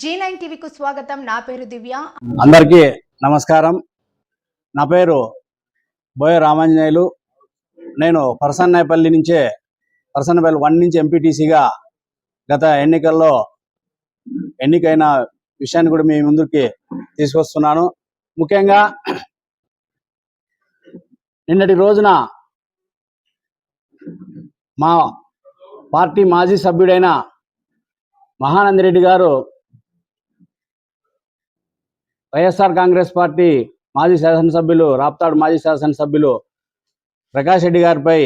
G nine టీవీకు స్వాగతం. నా పేరు దివ్య. అందరికీ నమస్కారం. నా పేరు బోయ రామాంజనేయులు. నేను పరసన్నపల్లి నుంచే పరసన్నపల్లి వన్ నుంచి ఎంపీటీసీగా గత ఎన్నికల్లో ఎన్నికైన విషయాన్ని కూడా మీ ముందుకి తీసుకొస్తున్నాను. ముఖ్యంగా నిన్నటి రోజున మా పార్టీ మాజీ సభ్యుడైన మహానందరెడ్డి గారు వైఎస్ఆర్ కాంగ్రెస్ పార్టీ మాజీ శాసనసభ్యులు రాప్తాడు మాజీ శాసనసభ్యులు ప్రకాష్ రెడ్డి గారిపై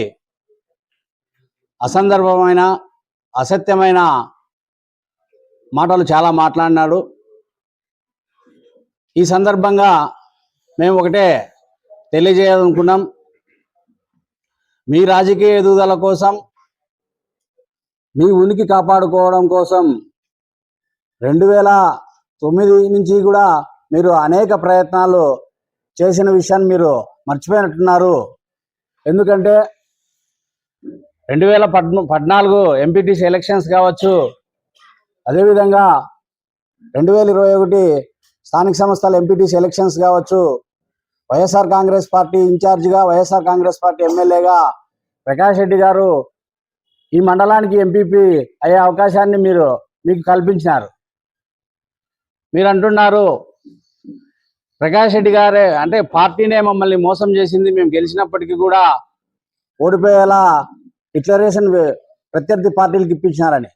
అసందర్భమైన అసత్యమైన మాటలు చాలా మాట్లాడినాడు. ఈ సందర్భంగా మేము ఒకటే తెలియజేయాలనుకున్నాం. మీ రాజకీయ ఎదుగుదల కోసం మీ ఉనికి కాపాడుకోవడం కోసం రెండు వేల తొమ్మిది నుంచి కూడా మీరు అనేక ప్రయత్నాలు చేసిన విషయాన్ని మీరు మర్చిపోయినట్టున్నారు. ఎందుకంటే రెండు వేల పద్నా పద్నాలుగు ఎంపీటీసీ ఎలక్షన్స్ కావచ్చు అదేవిధంగా రెండు వేల ఇరవై ఒకటి స్థానిక సంస్థల ఎంపీటీసీ ఎలక్షన్స్ కావచ్చు వైఎస్ఆర్ కాంగ్రెస్ పార్టీ ఇన్ఛార్జిగా వైఎస్ఆర్ కాంగ్రెస్ పార్టీ ఎమ్మెల్యేగా ప్రకాష్ రెడ్డి గారు ఈ మండలానికి ఎంపీపీ అయ్యే అవకాశాన్ని మీరు మీకు కల్పించినారు. మీరు అంటున్నారు ప్రకాష్ రెడ్డి గారే అంటే పార్టీనే మమ్మల్ని మోసం చేసింది మేము గెలిచినప్పటికీ కూడా ఓడిపోయేలా డిక్లరేషన్ ప్రత్యర్థి పార్టీలకు ఇప్పించినారని.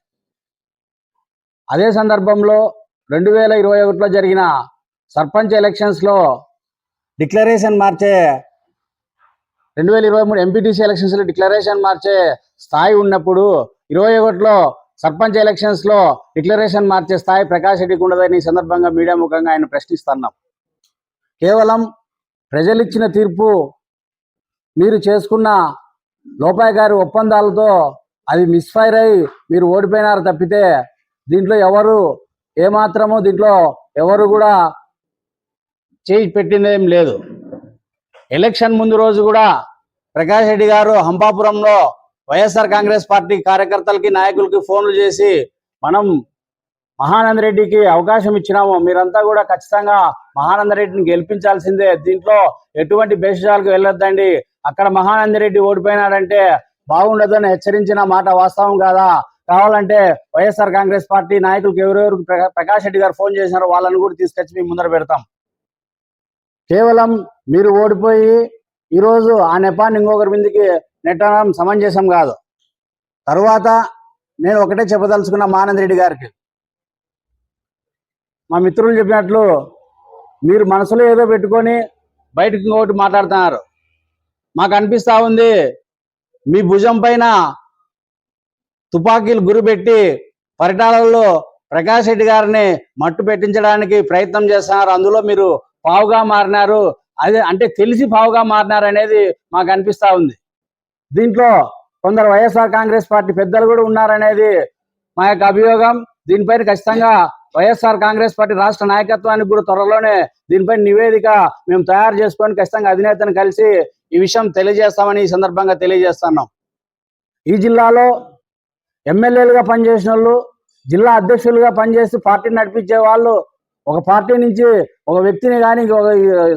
అదే సందర్భంలో రెండు వేల ఇరవై ఒకటిలో జరిగిన సర్పంచ్ ఎలక్షన్స్లో డిక్లరేషన్ మార్చే రెండు వేల ఇరవై మూడు ఎంపీటీసీ ఎలక్షన్స్లో డిక్లరేషన్ మార్చే స్థాయి ఉన్నప్పుడు ఇరవై ఒకటిలో సర్పంచ్ ఎలక్షన్స్లో డిక్లరేషన్ మార్చే స్థాయి ప్రకాష్ రెడ్డికి ఉండదని ఈ సందర్భంగా మీడియా ముఖంగా ఆయన ప్రశ్నిస్తున్నాం. కేవలం ప్రజలిచ్చిన తీర్పు మీరు చేసుకున్న లోపాయి గారి ఒప్పందాలతో అది మిస్ఫైర్ అయి మీరు ఓడిపోయినారు తప్పితే దీంట్లో ఎవరు ఏమాత్రమో దీంట్లో ఎవరు కూడా చేయి పెట్టిందేం లేదు. ఎలక్షన్ ముందు రోజు కూడా ప్రకాష్ రెడ్డి గారు హంపాపురంలో వైఎస్ఆర్ కాంగ్రెస్ పార్టీ కార్యకర్తలకి నాయకులకి ఫోన్లు చేసి మనం మహానంద రెడ్డికి అవకాశం ఇచ్చినాము. మీరంతా కూడా ఖచ్చితంగా మహానంద రెడ్డిని గెలిపించాల్సిందే. దీంట్లో ఎటువంటి భేషజాలకు వెళ్ళొద్దండి. అక్కడ మహానంద రెడ్డి ఓడిపోయినాడంటే బాగుండదని హెచ్చరించిన మాట వాస్తవం కాదా? కావాలంటే వైఎస్ఆర్ కాంగ్రెస్ పార్టీ నాయకులకు ఎవరెవరు ప్రకాష్ రెడ్డి గారు ఫోన్ చేసినారో వాళ్ళని కూడా తీసుకొచ్చి మేము ముందర పెడతాం. కేవలం మీరు ఓడిపోయి ఈరోజు ఆ నెపాన్ని ఇంకొకరి మీదకి నెట్టడం సమంజసం కాదు. తరువాత నేను ఒకటే చెప్పదలుచుకున్న మానంద్ రెడ్డి గారికి మా మిత్రులు చెప్పినట్లు మీరు మనసులో ఏదో పెట్టుకొని బయటకు ఇంకొకటి మాట్లాడుతున్నారు. మాకు అనిపిస్తా ఉంది మీ భుజం పైన తుపాకీలు గురిపెట్టి పరిటాలలో ప్రకాష్ రెడ్డి గారిని మట్టు పెట్టించడానికి ప్రయత్నం చేస్తున్నారు. అందులో మీరు పావుగా మారినారు. అదే అంటే తెలిసి పావుగా మారినారు అనేది మాకు అనిపిస్తా ఉంది. దీంట్లో కొందరు వైఎస్ఆర్ కాంగ్రెస్ పార్టీ పెద్దలు కూడా ఉన్నారనేది మా యొక్క అభియోగం. దీనిపైన ఖచ్చితంగా వైఎస్ఆర్ కాంగ్రెస్ పార్టీ రాష్ట్ర నాయకత్వానికి కూడా త్వరలోనే దీనిపై నివేదిక మేము తయారు చేసుకొని ఖచ్చితంగా అధినేతను కలిసి ఈ విషయం తెలియజేస్తామని ఈ సందర్భంగా తెలియజేస్తున్నాం. ఈ జిల్లాలో ఎమ్మెల్యేలుగా పనిచేసిన వాళ్ళు జిల్లా అధ్యక్షులుగా పనిచేసి పార్టీని నడిపించే వాళ్ళు ఒక పార్టీ నుంచి ఒక వ్యక్తిని కానీ ఒక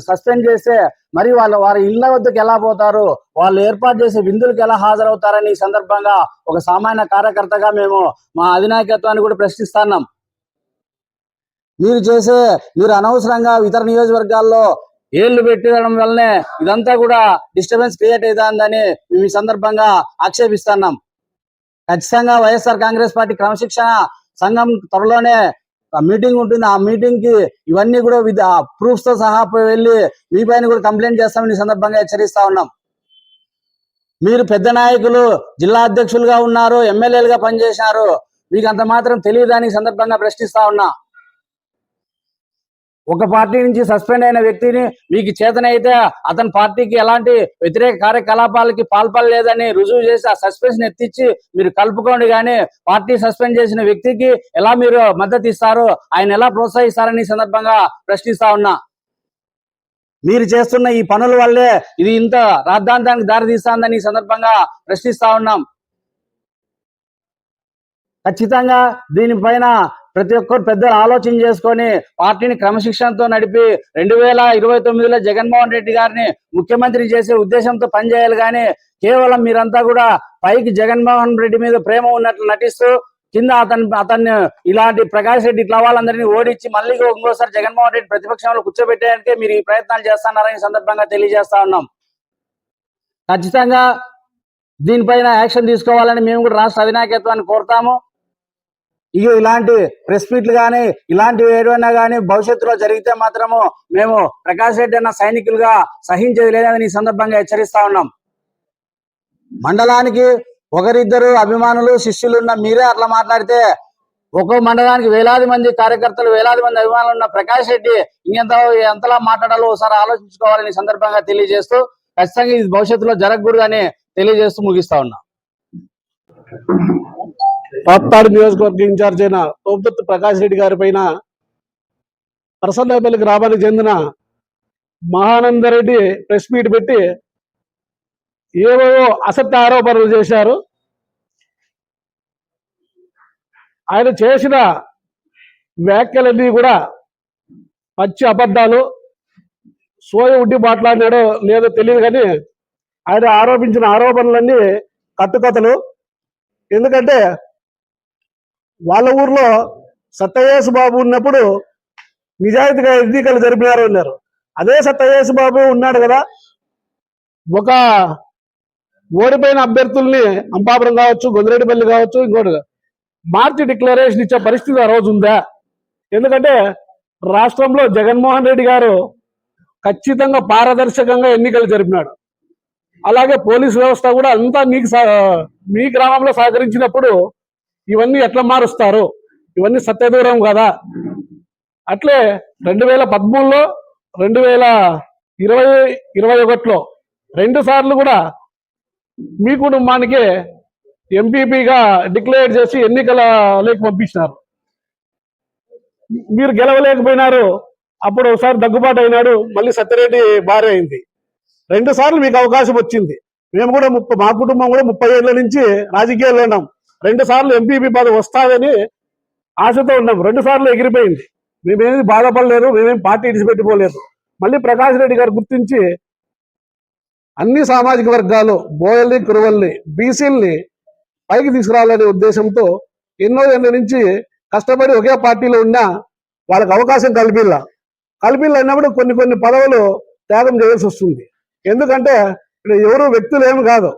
సస్పెండ్ చేస్తే మరి వాళ్ళ వారి ఇళ్ళ వద్దకు ఎలా పోతారు? వాళ్ళు ఏర్పాటు చేసే విందులకు ఎలా హాజరవుతారని ఈ సందర్భంగా ఒక సామాన్య కార్యకర్తగా మేము మా అధినాయకత్వాన్ని కూడా ప్రశ్నిస్తున్నాం మీరు చేసే మీరు అనవసరంగా ఇతర నియోజకవర్గాల్లో ఏళ్ళు పెట్టడం వల్లనే ఇదంతా కూడా డిస్టర్బెన్స్ క్రియేట్ అవుతుందని మేము ఈ సందర్భంగా ఆక్షేపిస్తున్నాం. ఖచ్చితంగా వైఎస్ఆర్ కాంగ్రెస్ పార్టీ క్రమశిక్షణ సంఘం త్వరలోనే మీటింగ్ ఉంటుంది. ఆ మీటింగ్కి ఇవన్నీ కూడా విత్ ప్రూఫ్స్తో సహా వెళ్ళి మీ పైన కూడా కంప్లైంట్ చేస్తామని సందర్భంగా హెచ్చరిస్తా ఉన్నాం. మీరు పెద్ద నాయకులు జిల్లా అధ్యక్షులుగా ఉన్నారు ఎమ్మెల్యేలుగా పనిచేసినారు మీకు అంత మాత్రం తెలియదని సందర్భంగా ప్రశ్నిస్తా ఉన్నా. ఒక పార్టీ నుంచి సస్పెండ్ అయిన వ్యక్తిని మీకు చేతనైతే అతని పార్టీకి ఎలాంటి వ్యతిరేక కార్యకలాపాలకి పాల్పడలేదని రుజువు చేసి ఆ సస్పెన్షన్ ఎత్తిచ్చి మీరు కలుపుకోండి కానీ పార్టీ సస్పెండ్ చేసిన వ్యక్తికి ఎలా మీరు మద్దతు ఇస్తారు ఆయన ఎలా ప్రోత్సహిస్తారని సందర్భంగా ప్రశ్నిస్తా ఉన్నా. మీరు చేస్తున్న ఈ పనుల వల్లే ఇది ఇంత రాద్ధాంతానికి దారితీస్తుందని ఈ సందర్భంగా ప్రశ్నిస్తా ఉన్నాం. ఖచ్చితంగా దీనిపైన ప్రతి ఒక్కరు పెద్దలు ఆలోచన చేసుకొని పార్టీని క్రమశిక్షణతో నడిపి రెండు వేల ఇరవై తొమ్మిదిలో జగన్మోహన్ రెడ్డి గారిని ముఖ్యమంత్రి చేసే ఉద్దేశంతో పనిచేయాలి కానీ కేవలం మీరంతా కూడా పైకి జగన్మోహన్ రెడ్డి మీద ప్రేమ ఉన్నట్లు నటిస్తూ కింద అతను అతన్ని ఇలాంటి ప్రకాష్ రెడ్డి ఇట్లా వాళ్ళందరినీ ఓడించి మళ్ళీ ఇంకోసారి జగన్మోహన్ రెడ్డి ప్రతిపక్షంలో కూర్చోబెట్టేందుకే మీరు ఈ ప్రయత్నాలు చేస్తున్నారని సందర్భంగా తెలియజేస్తా ఉన్నాం. ఖచ్చితంగా దీనిపైన యాక్షన్ తీసుకోవాలని మేము కూడా రాష్ట్ర అధినాయకత్వాన్ని కోరుతాము. ఇక ఇలాంటి ప్రెస్ మీట్లు కానీ ఇలాంటివి ఏదైనా కానీ భవిష్యత్తులో జరిగితే మాత్రము మేము ప్రకాష్ రెడ్డి అన్న సైనికులుగా సహించేది లేదని ఈ సందర్భంగా హెచ్చరిస్తా ఉన్నాం. మండలానికి ఒకరిద్దరు అభిమానులు శిష్యులు ఉన్న మీరే అట్లా మాట్లాడితే ఒక్కో మండలానికి వేలాది మంది కార్యకర్తలు వేలాది మంది అభిమానులు ఉన్న ప్రకాష్ రెడ్డి ఇంకెంత ఎంతలా మాట్లాడాలో ఒకసారి ఆలోచించుకోవాలని సందర్భంగా తెలియజేస్తూ ఖచ్చితంగా ఇది భవిష్యత్తులో జరగకూడదని తెలియజేస్తూ ముగిస్తా ఉన్నా. పాత్తాడు నియోజకవర్గ ఇన్ఛార్జ్ అయిన తోపుతు ప్రకాష్ రెడ్డి గారి పైన ప్రసన్నపల్లి గ్రామానికి చెందిన మహానందరెడ్డి ప్రెస్ మీట్ పెట్టి ఏవేవో అసత్య ఆరోపణలు చేశారు. ఆయన చేసిన వ్యాఖ్యలన్నీ కూడా పచ్చి అబద్ధాలు. సోయ ఉడ్డి మాట్లాడినాడో లేదో తెలియదు కానీ ఆయన ఆరోపించిన ఆరోపణలన్నీ కట్టుకథలు. ఎందుకంటే వాళ్ళ ఊర్లో సత్యయేసు బాబు ఉన్నప్పుడు నిజాయితీగా ఎన్నికలు జరిపినారు అన్నారు. అదే సత్యయేసు బాబు ఉన్నాడు కదా ఒక ఓడిపోయిన అభ్యర్థుల్ని అంపాపురం కావచ్చు గొందిరెడ్డిపల్లి కావచ్చు ఇంకోటి మార్చి డిక్లరేషన్ ఇచ్చే పరిస్థితి ఆ రోజు ఉందా? ఎందుకంటే రాష్ట్రంలో జగన్మోహన్ రెడ్డి గారు ఖచ్చితంగా పారదర్శకంగా ఎన్నికలు జరిపినాడు. అలాగే పోలీస్ వ్యవస్థ కూడా అంతా నీకు సహ- మీ గ్రామంలో సహకరించినప్పుడు ఇవన్నీ ఎట్లా మారుస్తారు? ఇవన్నీ సత్యదూరం కదా? అట్లే రెండు వేల పదమూడులో రెండు వేల ఇరవై ఇరవై ఒకటిలో రెండు సార్లు కూడా మీ కుటుంబానికి ఎంపీపీగా డిక్లేర్ చేసి ఎన్నికల లేక పంపించినారు. మీరు గెలవలేకపోయినారు. అప్పుడు ఒకసారి దగ్గుబాటు అయినాడు. మళ్ళీ సత్యరెడ్డి భార్య అయింది. రెండు సార్లు మీకు అవకాశం వచ్చింది. మేము కూడా ముప్పై మా కుటుంబం కూడా ముప్పై ఏళ్ళ నుంచి రాజకీయాల్లో ఉన్నాం. రెండు సార్లు ఎంపీపీ పదవి వస్తాదని ఆశతో ఉన్నాం. రెండు సార్లు ఎగిరిపోయింది. మేమేమి బాధపడలేదు మేమేం పార్టీ ఇడిచిపెట్టిపోలేదు. మళ్ళీ ప్రకాష్ రెడ్డి గారు గుర్తించి అన్ని సామాజిక వర్గాలు బోయల్ని కురువల్ని బీసీల్ని పైకి తీసుకురావాలనే ఉద్దేశంతో ఎన్నో ఏళ్ళ నుంచి కష్టపడి ఒకే పార్టీలో ఉన్నా వాళ్ళకి అవకాశం కల్పిల్ల. కల్పిల్ల అన్నప్పుడు కొన్ని కొన్ని పదవులు త్యాగం చేయాల్సి వస్తుంది. ఎందుకంటే ఇక్కడ ఎవరు వ్యక్తులు ఏమి కాదు.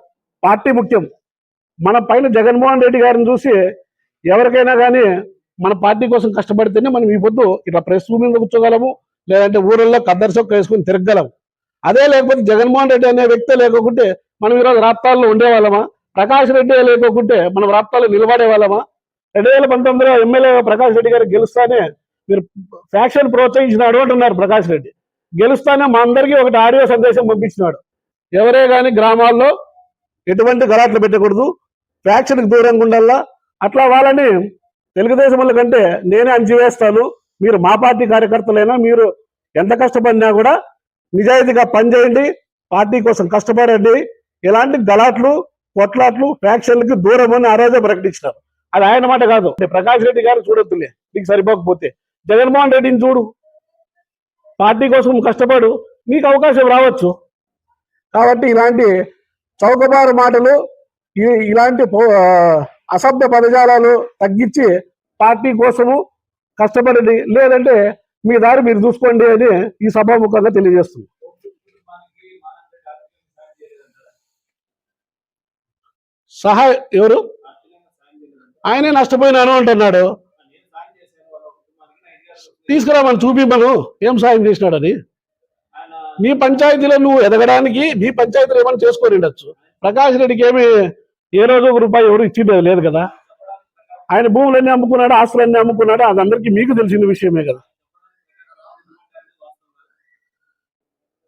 పార్టీ ముఖ్యం. మన పైన జగన్మోహన్ రెడ్డి గారిని చూసి ఎవరికైనా కానీ మన పార్టీ కోసం కష్టపడితేనే మనం ఈ పొద్దు ఇట్లా ప్రెస్ మీద కూర్చోగలము లేదంటే ఊళ్ళల్లో కద్దరు చొక్క వేసుకుని తిరగగలం అదే లేకపోతే జగన్మోహన్ రెడ్డి అనే వ్యక్తి లేకుంటే మనం ఈరోజు రాప్తాల్లో ఉండేవాళ్ళమా? ప్రకాష్ రెడ్డి లేకుంటే మనం రాప్తాల్లో నిలబడే వాళ్ళమా రెండు వేల పంతొమ్మిదిలో ఎమ్మెల్యే ప్రకాష్ రెడ్డి గారు గెలుస్తానే మీరు ఫ్యాక్షన్ ప్రోత్సహించినాడు అంటున్నారు ప్రకాష్ రెడ్డి. గెలుస్తానే మా అందరికీ ఒకటి ఆడియో సందేశం పంపించినాడు. ఎవరే కానీ గ్రామాల్లో ఎటువంటి గలాట్లు పెట్టకూడదు. ఫ్యాక్షన్కి దూరంగా ఉండాలా? అట్లా వాళ్ళని తెలుగుదేశం వాళ్ళ కంటే నేనే అంచివేస్తాను మీరు మా పార్టీ కార్యకర్తలైనా మీరు ఎంత కష్టపడినా కూడా నిజాయితీగా పనిచేయండి. పార్టీ కోసం కష్టపడండి. ఇలాంటి గలాట్లు కొట్లాట్లు ఫ్యాక్షన్లకి దూరం అని ఆ రోజే ప్రకటించినారు. అది ఆయన మాట కాదు. ప్రకాష్ రెడ్డి గారు చూడొద్దులే. నీకు సరిపోకపోతే. జగన్మోహన్ రెడ్డిని చూడు. పార్టీ కోసం కష్టపడు. నీకు అవకాశం రావచ్చు. కాబట్టి ఇలాంటి చౌకబారు మాటలు ఇలాంటి అసభ్య పదజాలాలు తగ్గించి పార్టీ కోసము కష్టపడండి. లేదంటే మీ దారి మీరు చూసుకోండి అని ఈ సభాముఖంగా తెలియజేస్తుంది. సహాయ ఎవరు? ఆయనే నష్టపోయినాను అంటున్నాడు. తీసుకురామని చూపిమ్మను. ఏం సాయం చేసినాడని? నీ పంచాయతీలో నువ్వు ఎదగడానికి నీ పంచాయతీలో ఏమైనా చేసుకొని ఉండొచ్చు. ప్రకాష్ రెడ్డికి ఏమి ఏ రోజు ఒక రూపాయి ఎవరు ఇచ్చిండేది లేదు కదా. ఆయన భూములన్నీ అమ్ముకున్నాడు ఆస్తులన్నీ అమ్ముకున్నాడు అది అందరికీ మీకు తెలిసిన విషయమే కదా.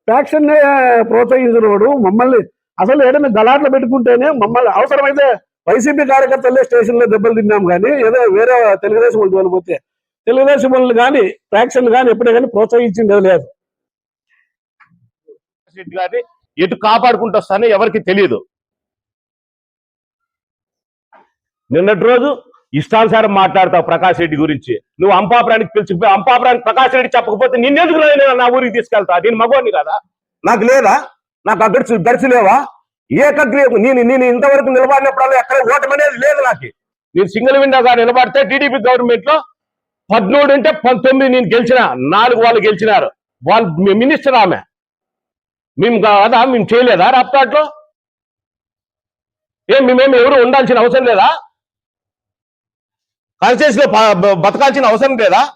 ఫ్యాక్షన్ ప్రోత్సహించినవాడు మమ్మల్ని అసలు ఏదైనా గలాట్లు పెట్టుకుంటేనే మమ్మల్ని అవసరమైతే వైసీపీ కార్యకర్తలే స్టేషన్లో దెబ్బలు తిన్నాం కానీ ఏదో వేరే తెలుగుదేశం వాళ్ళు తోలిపోతే తెలుగుదేశం వాళ్ళు కానీ ఫ్యాక్షన్ కానీ ఎప్పుడే కానీ ప్రోత్సహించింది లేదు. గారిని ఎటు కాపాడుకుంటూ వస్తానో ఎవరికి తెలియదు నిన్నటి రోజు ఇష్టానుసారం మాట్లాడతావు ప్రకాష్ రెడ్డి గురించి. నువ్వు అంపాపురానికి పిలిచిపోయి అంపాపురానికి ప్రకాష్ రెడ్డి చెప్పకపోతే నిన్నెందుకు నేను నా ఊరికి తీసుకెళ్తా? నేను మగవాడిని కదా? నాకు లేదా? నాకు ఆ గడిచి లేవా? ఏకగ్రీవం. నేను నేను ఇంతవరకు నిలబడినప్పుడల్లా ఎక్కడ ఓటమి అనేది లేదు నాకు. నేను సింగిల్ విండోగా నిలబడితే టీడీపీ గవర్నమెంట్లో పద్మూడు అంటే పంతొమ్మిది నేను గెలిచిన నాలుగు వాళ్ళు గెలిచినారు. వాళ్ళు మినిస్టర్ ఆమె. మేము కాదా? మేము చేయలేదా రాప్తాట్లో ఏం మేమేమి ఎవరు ఉండాల్సిన అవసరం లేదా? కాన్స్టిట్యూన్స్లో ప- బ- బతకాల్సిన అవసరం లేదా?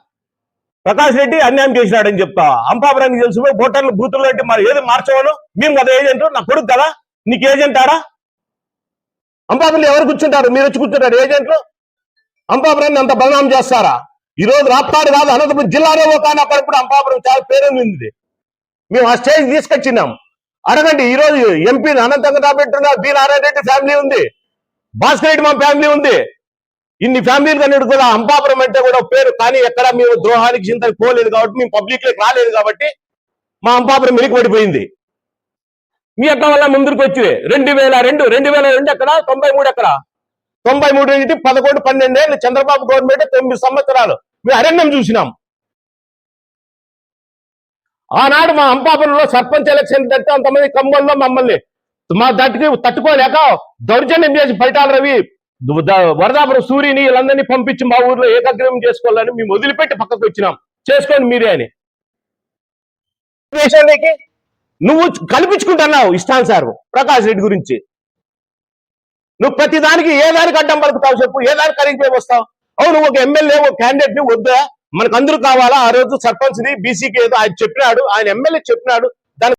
ప్రకాష్ రెడ్డి అన్యాయం చేసినాడని చెప్తా. అంపాపురానికి తెలిసిపోయి ఓటర్లు బూతులు అంటే మరి ఏది మార్చవను? మేము కదా ఏజెంట్ నా కొడుకు కదా? నీకు ఏజెంట్ ఆడా? అంపాపురంలో ఎవరు కూర్చుంటారు? మీరు వచ్చి కూర్చుంటారు ఏజెంట్లు? అంపాపురాన్ని అంత బలనాం చేస్తారా? ఈ రోజు రాప్తాడు కాదు అనంతపురం జిల్లాలో ఒక కూడా అంపాపురం చాలా పేరుంది మేము ఆ స్టేజ్ తీసుకొచ్చినాం. అడగండి ఈ రోజు ఎంపీ అనంతంగా పెట్టున్నారు బి నారాయణ రెడ్డి ఫ్యామిలీ ఉంది. భాస్కర్ రెడ్డి మా ఫ్యామిలీ ఉంది. ఇన్ని ఫ్యామిలీలు కన్నా కూడా అంబాపురం అంటే కూడా పేరు. కానీ ఎక్కడ మేము ద్రోహానికి చింతకు పోలేదు కాబట్టి మేము పబ్లిక్లోకి రాలేదు కాబట్టి మా అంబాపురం వెనుకబడిపోయింది పడిపోయింది. మీ అక్క వల్ల ముందుకు వచ్చి రెండు వేల రెండు రెండు వేల రెండు ఎక్కడ? తొంభై మూడు ఎక్కడ? తొంభై మూడు నుంచి పదకొండు పన్నెండేళ్ళు చంద్రబాబు గవర్నమెంట్ తొమ్మిది సంవత్సరాలు. మేము అరణ్యం చూసినాం. ఆనాడు మా అంపాపురంలో సర్పంచ్ ఎలక్షన్ తట్టి అంతమంది కంబోల్లో మమ్మల్ని మా దట్టుకి తట్టుకోలేక దౌర్జన్యం చేసి ఫలితాలు రవి వరదాపురం సూర్యుని వీళ్ళందరినీ పంపించి మా ఊర్లో ఏకగ్రీవం చేసుకోవాలని మేము వదిలిపెట్టి పక్కకు వచ్చినాం. చేసుకోండి మీరే అని. దేశానికి నువ్వు కల్పించుకుంటున్నావు ఇష్టానుసారం ప్రకాష్ రెడ్డి గురించి. నువ్వు ప్రతి దానికి ఏ దానికి అడ్డం పలుకుతావు చెప్పు ఏ దానికి కరిగిపోయి వస్తావు? అవును ఒక ఎమ్మెల్యే ఒక క్యాండిడేట్ని వద్దా మనకు అందరూ కావాలా? ఆ రోజు సర్పంచ్ని బీసీకి ఏదో ఆయన చెప్పినాడు ఆయన ఎమ్మెల్యే చెప్పినాడు.